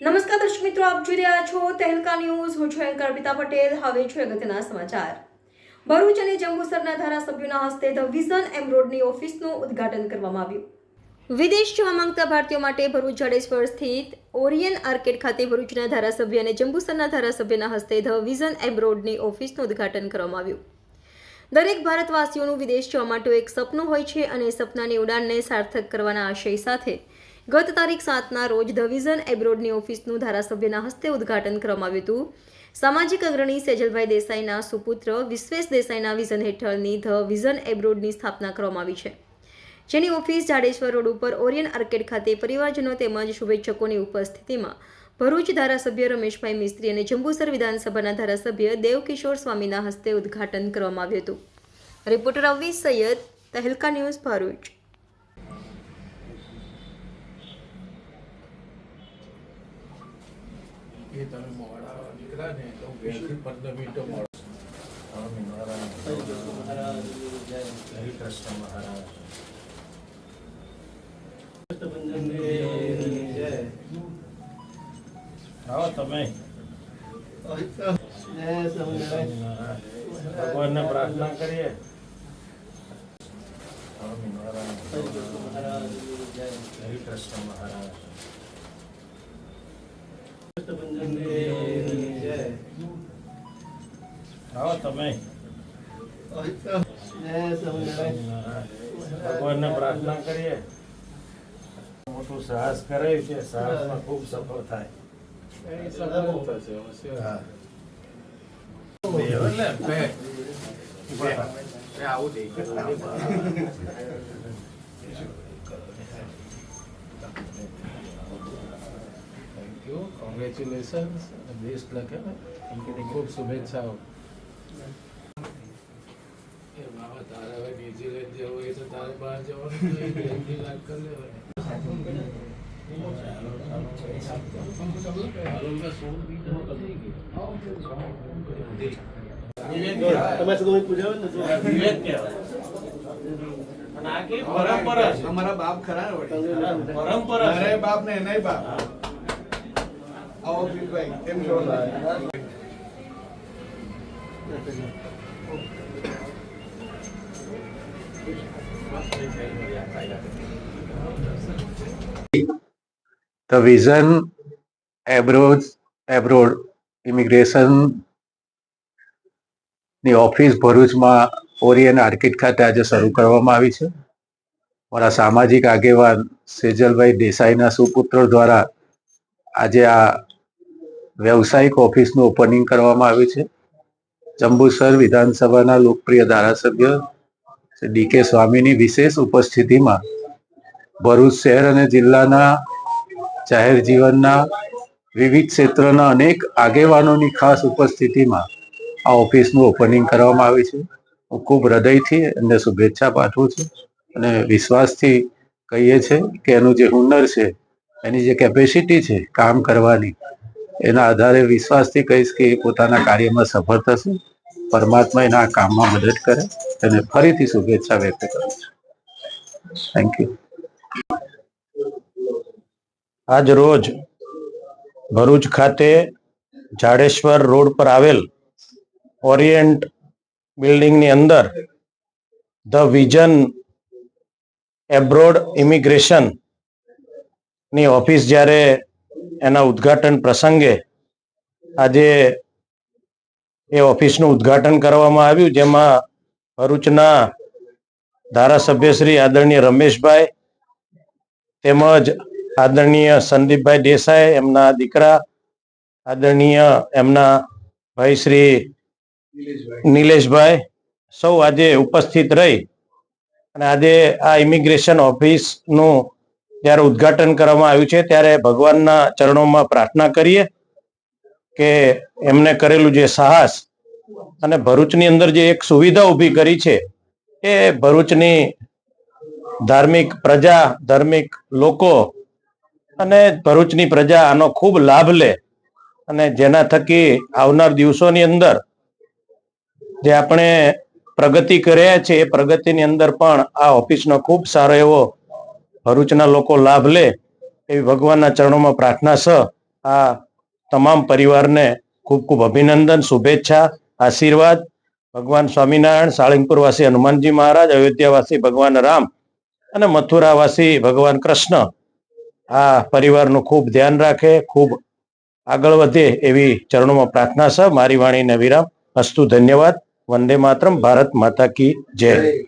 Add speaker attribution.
Speaker 1: નમસ્કાર દર્શક મિત્રો, આપ જોઈ રહ્યા છો તહેલકા ન્યૂઝ. હું છું એન્કર અર્પિતા પટેલ. હવે છે અગત્યના સમાચાર. ભરૂચ અને જંબુસરના ધારાસભ્યોના હસ્તે ધ વિઝન એમરોડની ઓફિસનું ઉદ્ઘાટન કરવામાં આવ્યું. વિદેશ જવા માંગતા ભારતીયો માટે ભરૂચ જાડેશ્વર સ્થિત ઓરિયન આર્કેડ ખાતે ભરૂચના ધારાસભ્ય અને જંબુસરના ધારાસભ્યના હસ્તે ધ વિઝન એમરોડની ઓફિસનું ઉદ્ઘાટન કરવામાં આવ્યું. દરેક ભારતવાસીઓનું વિદેશ જવા માટે એક સપનું હોય છે અને સપનાની ઉડાનને સાર્થક કરવાના આશય સાથે ગત તારીખ સાતના રોજ ધ વિઝન એબ્રોડની ઓફિસનું ધારાસભ્યના હસ્તે ઉદ્ઘાટન કરવામાં આવ્યું હતું. સામાજિક અગ્રણી સેજલભાઈ દેસાઈના સુપુત્ર વિશ્વેશ દેસાઈના વિઝન હેઠળની ધ વિઝન એબ્રોડની સ્થાપના કરવામાં આવી છે. જેની ઓફિસ જાડેશ્વર રોડ ઉપર ઓરિયન આર્કેડ ખાતે પરિવારજનો તેમજ શુભેચ્છકોની ઉપસ્થિતિમાં ભરૂચ ધારાસભ્ય રમેશભાઈ મિસ્ત્રી અને જંબુસર વિધાનસભાના ધારાસભ્ય દેવકિશોર સ્વામીના હસ્તે ઉદ્ઘાટન કરવામાં આવ્યું હતું. Reporter Avi Sayed, Tehelka news Bharuch.
Speaker 2: એ તમે મોડા નીકળ્યા ને તો બેથી પંદર મિનિટો મોડા સ્વામી આવો તમે. ભગવાનને પ્રાર્થના કરીએ. સ્વામી મહારાજ. હરિકૃષ્ણ મહારાજ. તમે. ભગવાનને પ્રાર્થના કરીએ. મોટું સાહસ કરાયું છે. સાહસમાં ખૂબ સફળ થાય. આવું દેખાય. થેન્ક યુ કોંગ્રેચ્યુલેશન્સ બેસ્ટ લખે ખૂબ શુભેચ્છાઓ. તારે હવે ન્યુઝીલેન્ડ જવું હોય તો તારે બહાર જવાનું નહીં, જલ્દી લાગ કરી લેવાની. હાલોલમાં સોળ મીટર થઈ ગયું.
Speaker 3: તમારે તો કોઈ પૂજાવે ને તો
Speaker 2: વિવેક કહેવાય. અને આ કેવી પરંપરા છે
Speaker 3: અમારા બાપ ખરા વળી.
Speaker 2: પરંપરા છે.
Speaker 3: અરે બાપ ને નહીં બાપ આવો પીરભાઈ કેમ છો
Speaker 4: the vision abroad abroad, immigration, ની ઓફિસ ભરૂચમાં ઓરિયન આર્કિટ ખાતે આજે શરૂ કરવામાં આવી છે. મારા સામાજિક આગેવાન સેજલભાઈ દેસાઈના સુપુત્ર દ્વારા આજે આ વ્યવસાયિક ઓફિસનું ઓપનિંગ કરવામાં આવ્યું છે. જંબુસર વિધાનસભાના લોકપ્રિય ધારાસભ્ય શ્રી ડી કે સ્વામીની વિશેષ ઉપસ્થિતિમાં ભરૂચ શહેર અને જિલ્લાના જાહેર જીવનના વિવિધ ક્ષેત્રના અનેક આગેવાનોની ખાસ ઉપસ્થિતિમાં આ ઓફિસનું ઓપનિંગ કરવામાં આવ્યું છે. હું ખૂબ હૃદયથી એમને શુભેચ્છા પાઠવું છું અને વિશ્વાસથી કહીએ છે કે એનું જે હુનર છે, એની જે કેપેસિટી છે કામ કરવાની, એના આધારે વિશ્વાસથી કહીશ કે એ પોતાના કાર્યમાં સફળ થશે. પરમાત્મા એના કામમાં મદદ કરે અને ફરીથી શુભેચ્છા વ્યક્ત કરું છું. થેન્ક યુ
Speaker 5: આજ રોજ ભરૂચ ખાતે જાડેશ્વર રોડ પર આવેલ ઓરિયન્ટ બિલ્ડિંગની અંદર ધ વિઝન એબ્રોડ ઇમિગ્રેશનની ઓફિસ જ્યારે એના ઉદ્ઘાટન પ્રસંગે આજે એ ઓફિસનું ઉદ્ઘાટન કરવામાં આવ્યું, જેમાં ભરૂચના ધારાસભ્ય શ્રી આદરણીય રમેશભાઈ તેમજ આદરણીય સંદીપભાઈ દેસાઈ, એમના દીકરા, આદરણીય એમના ભાઈ શ્રી નિલેશભાઈ સૌ આજે ઉપસ્થિત રહી અને આજે આ ઇમિગ્રેશન ઓફિસનું જ્યારે ઉદ્ઘાટન કરવામાં આવ્યું છે, ત્યારે ભગવાનના ચરણોમાં પ્રાર્થના કરીએ. કે એમને કરેલું જે સાહસ અને ભરૂચની અંદર જે એક સુવિધા ઊભી કરી છે, એ ભરૂચની ધાર્મિક પ્રજા, ધાર્મિક લોકો અને ભરૂચની પ્રજા આનો ખૂબ લાભ લે અને જેના થકી આવનાર દિવસોની અંદર જે આપણે પ્રગતિ કર્યા છે, એ પ્રગતિની અંદર પણ આ ઓફિસનો ખૂબ સારો એવો ભરૂચના લોકો લાભ લે એવી ભગવાનના ચરણોમાં પ્રાર્થના સહ આ તમામ પરિવારને ખૂબ ખૂબ અભિનંદન, શુભેચ્છા, આશીર્વાદ. ભગવાન સ્વામિનારાયણ, સાળંગપુરવાસી હનુમાનજી મહારાજ, અયોધ્યાવાસી ભગવાન રામ અને મથુરાવાસી ભગવાન કૃષ્ણ. આ પરિવારનું ખૂબ ધ્યાન રાખે, ખૂબ આગળ વધે એવી ચરણોમાં પ્રાર્થના છે. મારી વાણીને વિરામ. અસ્તુ ધન્યવાદ. વંદે માતરમ. ભારત માતા કી જય.